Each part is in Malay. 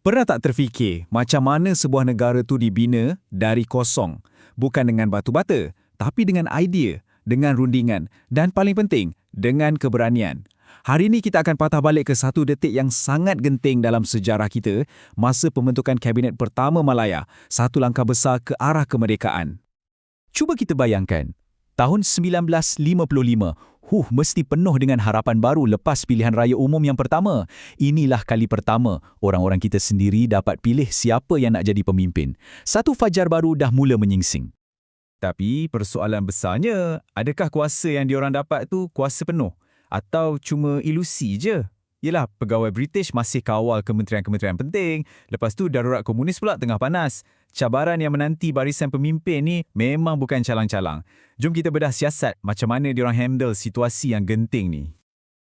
Pernah tak terfikir macam mana sebuah negara tu dibina dari kosong? Bukan dengan batu bata, tapi dengan idea, dengan rundingan dan paling penting, dengan keberanian. Hari ini kita akan patah balik ke satu detik yang sangat genting dalam sejarah kita, masa pembentukan Kabinet pertama Malaya, satu langkah besar ke arah kemerdekaan. Cuba kita bayangkan, tahun 1955, Huh, mesti penuh dengan harapan baru lepas pilihan raya umum yang pertama. Inilah kali pertama orang-orang kita sendiri dapat pilih siapa yang nak jadi pemimpin. Satu fajar baru dah mula menyingsing. Tapi persoalan besarnya, adakah kuasa yang diorang dapat tu kuasa penuh? Atau cuma ilusi je? Yelah, pegawai British masih kawal kementerian-kementerian penting. Lepas tu darurat komunis pula tengah panas. Cabaran yang menanti barisan pemimpin ni memang bukan calang-calang. Jom kita bedah siasat macam mana diorang handle situasi yang genting ni.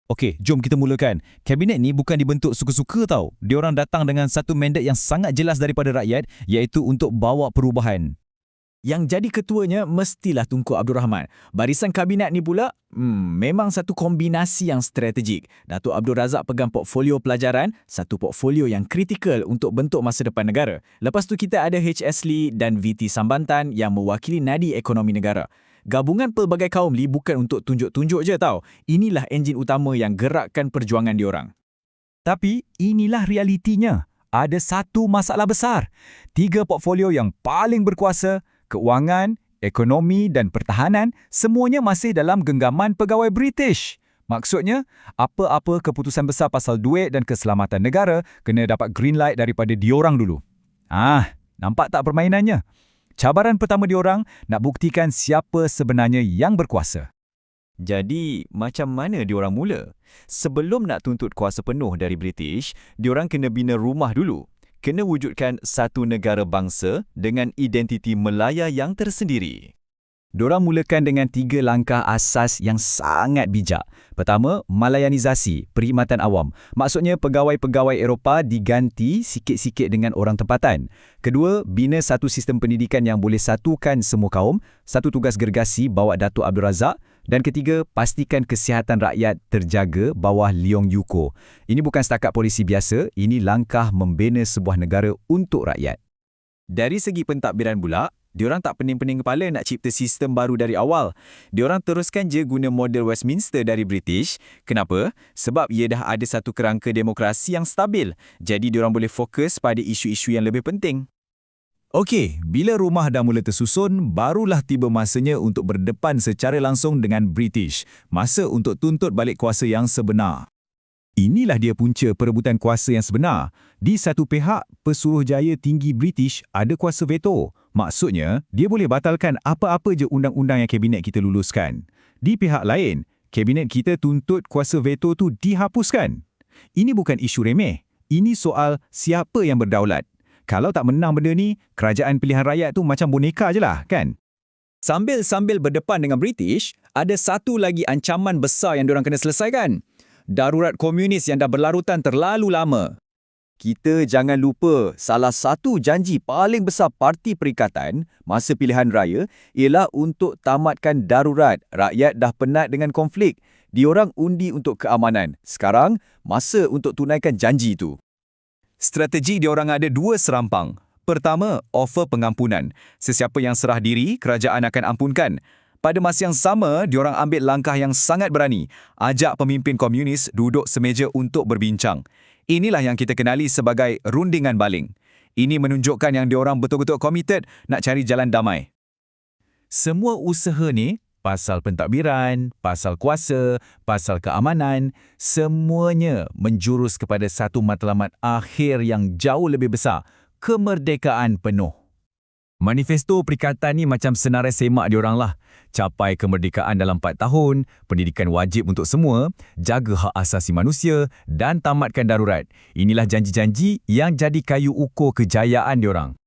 Okey, jom kita mulakan. Kabinet ni bukan dibentuk suka-suka tau. Diorang datang dengan satu mandat yang sangat jelas daripada rakyat iaitu untuk bawa perubahan. Yang jadi ketuanya mestilah Tunku Abdul Rahman. Barisan kabinet ni pula, hmm, memang satu kombinasi yang strategik. Datuk Abdul Razak pegang portfolio pelajaran, satu portfolio yang kritikal untuk bentuk masa depan negara. Lepas tu kita ada H.S. Lee dan VT Sambantan yang mewakili nadi ekonomi negara. Gabungan pelbagai kaum Lee bukan untuk tunjuk-tunjuk je tau. Inilah enjin utama yang gerakkan perjuangan diorang. Tapi inilah realitinya. Ada satu masalah besar. Tiga portfolio yang paling berkuasa, keuangan, ekonomi dan pertahanan semuanya masih dalam genggaman pegawai British. Maksudnya, apa-apa keputusan besar pasal duit dan keselamatan negara kena dapat green light daripada diorang dulu. Ah, nampak tak permainannya? Cabaran pertama diorang nak buktikan siapa sebenarnya yang berkuasa. Jadi, macam mana diorang mula? Sebelum nak tuntut kuasa penuh dari British, diorang kena bina rumah dulu kena wujudkan satu negara bangsa dengan identiti Melaya yang tersendiri. Diorang mulakan dengan tiga langkah asas yang sangat bijak. Pertama, Malayanisasi, perkhidmatan awam. Maksudnya pegawai-pegawai Eropah diganti sikit-sikit dengan orang tempatan. Kedua, bina satu sistem pendidikan yang boleh satukan semua kaum. Satu tugas gergasi bawa Datuk Abdul Razak. Dan ketiga, pastikan kesihatan rakyat terjaga bawah Leong Yuko. Ini bukan setakat polisi biasa, ini langkah membina sebuah negara untuk rakyat. Dari segi pentadbiran pula, diorang tak pening-pening kepala nak cipta sistem baru dari awal. Diorang teruskan je guna model Westminster dari British. Kenapa? Sebab ia dah ada satu kerangka demokrasi yang stabil. Jadi diorang boleh fokus pada isu-isu yang lebih penting. Okey, bila rumah dah mula tersusun, barulah tiba masanya untuk berdepan secara langsung dengan British. Masa untuk tuntut balik kuasa yang sebenar. Inilah dia punca perebutan kuasa yang sebenar. Di satu pihak, Pesuruhjaya Tinggi British ada kuasa veto. Maksudnya, dia boleh batalkan apa-apa je undang-undang yang kabinet kita luluskan. Di pihak lain, kabinet kita tuntut kuasa veto tu dihapuskan. Ini bukan isu remeh. Ini soal siapa yang berdaulat. Kalau tak menang benda ni, kerajaan pilihan rakyat tu macam boneka je lah, kan? Sambil-sambil berdepan dengan British, ada satu lagi ancaman besar yang diorang kena selesaikan. Darurat komunis yang dah berlarutan terlalu lama. Kita jangan lupa, salah satu janji paling besar Parti Perikatan masa pilihan raya ialah untuk tamatkan darurat. Rakyat dah penat dengan konflik. Diorang undi untuk keamanan. Sekarang, masa untuk tunaikan janji itu. Strategi diorang ada dua serampang. Pertama, offer pengampunan. Sesiapa yang serah diri, kerajaan akan ampunkan. Pada masa yang sama, diorang ambil langkah yang sangat berani. Ajak pemimpin komunis duduk semeja untuk berbincang. Inilah yang kita kenali sebagai rundingan baling. Ini menunjukkan yang diorang betul-betul komited nak cari jalan damai. Semua usaha ni pasal pentadbiran, pasal kuasa, pasal keamanan, semuanya menjurus kepada satu matlamat akhir yang jauh lebih besar, kemerdekaan penuh. Manifesto perikatan ni macam senarai semak diorang lah. Capai kemerdekaan dalam 4 tahun, pendidikan wajib untuk semua, jaga hak asasi manusia dan tamatkan darurat. Inilah janji-janji yang jadi kayu ukur kejayaan diorang.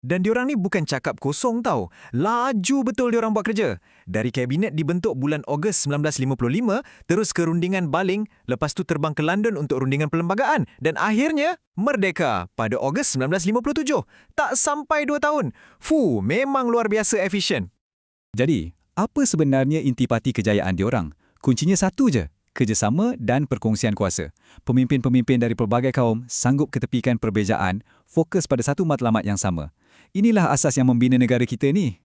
Dan diorang ni bukan cakap kosong tau. Laju betul diorang buat kerja. Dari kabinet dibentuk bulan Ogos 1955, terus ke rundingan baling, lepas tu terbang ke London untuk rundingan perlembagaan. Dan akhirnya, merdeka pada Ogos 1957. Tak sampai dua tahun. Fuh, memang luar biasa efisien. Jadi, apa sebenarnya intipati kejayaan diorang? Kuncinya satu je, kerjasama dan perkongsian kuasa. Pemimpin-pemimpin dari pelbagai kaum sanggup ketepikan perbezaan, fokus pada satu matlamat yang sama. Inilah asas yang membina negara kita ni.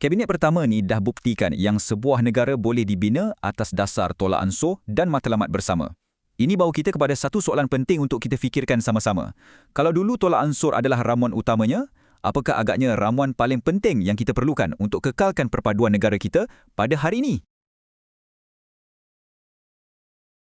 Kabinet pertama ni dah buktikan yang sebuah negara boleh dibina atas dasar tolak ansur dan matlamat bersama. Ini bawa kita kepada satu soalan penting untuk kita fikirkan sama-sama. Kalau dulu tolak ansur adalah ramuan utamanya, apakah agaknya ramuan paling penting yang kita perlukan untuk kekalkan perpaduan negara kita pada hari ini?